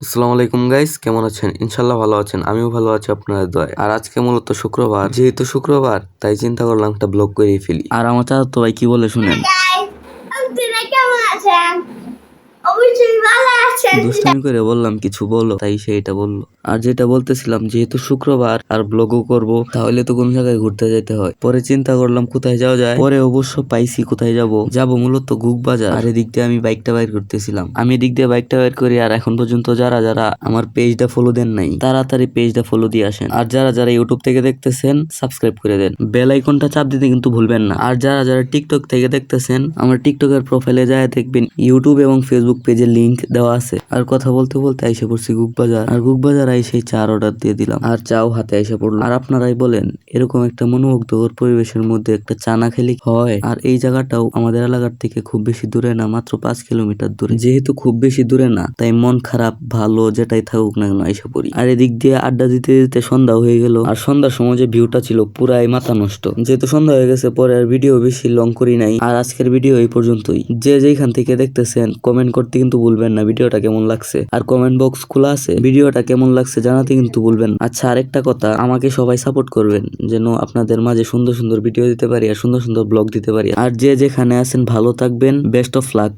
আসসালামু আলাইকুম গাইস কেমন আছেন? ইনশাল্লাহ ভালো আছেন আমিও ভালো আছি আপনাদের দয় আর আজকে মূলত শুক্রবার যেহেতু শুক্রবার তাই চিন্তা করলাম একটা ব্লগ করে ফেলি। আর আমার চাচা তো ভাই কি বলে শুনেন? আপনারা কেমন আছেন? অবশ্যই ভালো দুষ্টামি করে বললাম, কিছু বলো। তাই সে এটা বলল। আর যেটা বলতেছিলাম, যেহেতু শুক্রবার আর ব্লগও করব, তাহলে তো কোন জায়গায় ঘুরতে যেতে হয়? পরে চিন্তা করলাম, কোথায় যাওয়া যায়? পরে অবশ্য পাইছি কোথায় যাব। যাব মূলত গুক বাজার আর এদিক দিয়ে আমি বাইকটা বাইর করতেছিলাম। আমি এদিক দিয়ে বাইকটা বাইর করি, আর এখন পর্যন্ত যারা যারা আমার পেজটা ফলো দেন নাই, তাড়াতাড়ি পেজটা ফলো দিয়ে আসেন। আর যারা যারা ইউটিউব থেকে দেখতেছেন সাবস্ক্রাইব করে দেন। বেল আইকনটা চাপ দিতে কিন্তু ভুলবেন না। আর যারা যারা টিকটক থেকে দেখতেছেন, আমার টিকটকের প্রোফাইলে যায় দেখবেন ইউটিউব এবং ফেসবুক পেজের লিংক দেওয়া আছে। আর কথা বলতে বলতে আইসে পড়ছি গুক বাজার। আর গুক বাজার আইসে চার অর্ডার দিয়ে দিলাম। আর চাও হাতে এসে পড়ল। আর আপনারাই বলেন, এরকম একটা মনোমুগ্ধকর পরিবেশের মধ্যে একটা চা না খেলে হয়? আর এই জায়গাটাও আমাদের এলাকার থেকে খুব বেশি দূরে না, মাত্র পাঁচ কিলোমিটার দূরে। যেহেতু খুব বেশি দূরে না, তাই মন খারাপ, ভালো, যেটাই থাকুক না কেন এসে পড়ি। আর এদিক দিয়ে আড্ডা দিতে দিতে সন্ধ্যা হয়ে গেল। আর সন্ধ্যার সময় যে ভিউটা ছিল পুরাই মাথা নষ্ট। যেহেতু সন্ধ্যা হয়ে গেছে, পরে আর ভিডিও বেশি লং করি নাই। আর আজকের ভিডিও এই পর্যন্তই। যে যেখান থেকে দেখতেছেন কমেন্ট করতে কিন্তু ভুলবেন না ভিডিওটা কেমন লাগছে? আর কমেন্ট বক্স খোলা আছে? ভিডিওটা কেমন লাগছে জানাতে কিন্তু বলবেন আচ্ছা আরেকটা কথা, আমাকে সবাই সাপোর্ট করবেন, যেন আপনাদের মাঝে সুন্দর সুন্দর ভিডিও দিতে পারি আর সুন্দর সুন্দর ব্লগ দিতে পারি। আর যে যেখানে আছেন, ভালো থাকবেন। Best of luck